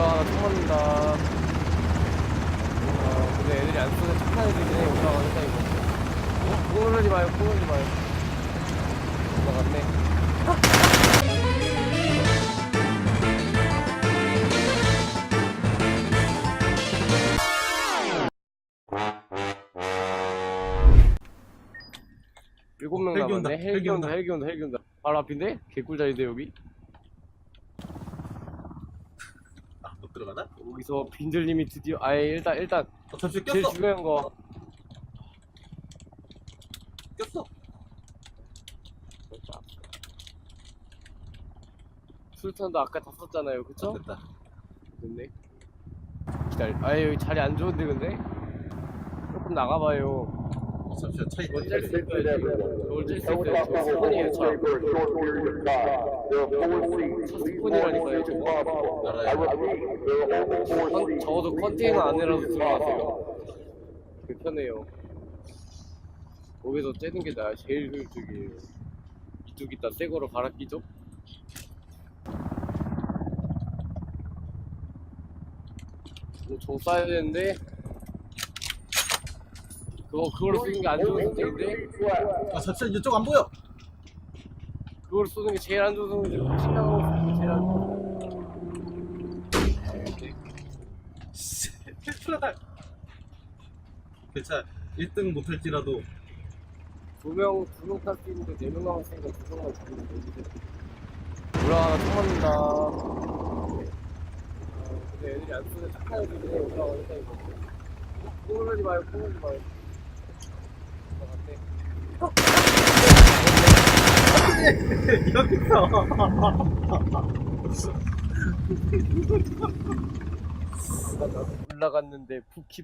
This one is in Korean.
올라가다 통합니다. 아, 근데 애들이 안 쏘는 착한 애들이네. 올라가겠다, 이거. 어? 꾹 누르지 마요, 꾹 누르지 마요. 올라갔네. 일곱 명 헬기 온다, 남았네. 헬기 헬기 온다, 온다. 헬기 온다, 헬기 온다. 바로 앞인데? 개꿀자리인데, 여기? 아, 못 들어가나? 여기서 빈들님이 드디어, 아예 일단, 일단, 어, 잠시 제일 꼈어. 중요한 거. 꼈어. 술탄도 아까 다 썼잖아요, 그쵸? 어, 됐다. 됐네. 기다려. 아예 여기 자리 안 좋은데, 근데? 조금 나가봐요. 어, 잠시만 차 있다. 있어야지. 이걸 짤수 있어요. 저 스폰이에요, 저. 저 스폰이라니까요, 저거. 컨, 적어도 컨테이너 안에라도 들어가세요. 불편해요. 거기서 째는 게 나야 제일 효율적이에요. 이쪽 이따 새 거로 갈아 끼죠? 저 쏴야 되는데 그거 그걸로 쓰는 게 안 좋은 선택인데 아, 잠시만 이쪽 안 보여. 그걸 쏘는 게 제일 안 좋은 선택이지 신나고 쏘는 게 제일 안 좋은 테슬라다. 괜찮아. 1등 못할지라도. 두명 두 명 탈 수 있는데 네명 남았으니까 두 명만 죽이면 되는데. 올라가다 통합니다. 어, 근데 애들이 안 쓰는 착한 애들이네 올라가겠다 이거. 꾹 누르지 마요 꾹 누르지 마요. 올라갔네 여기서. 올라갔는데 푸키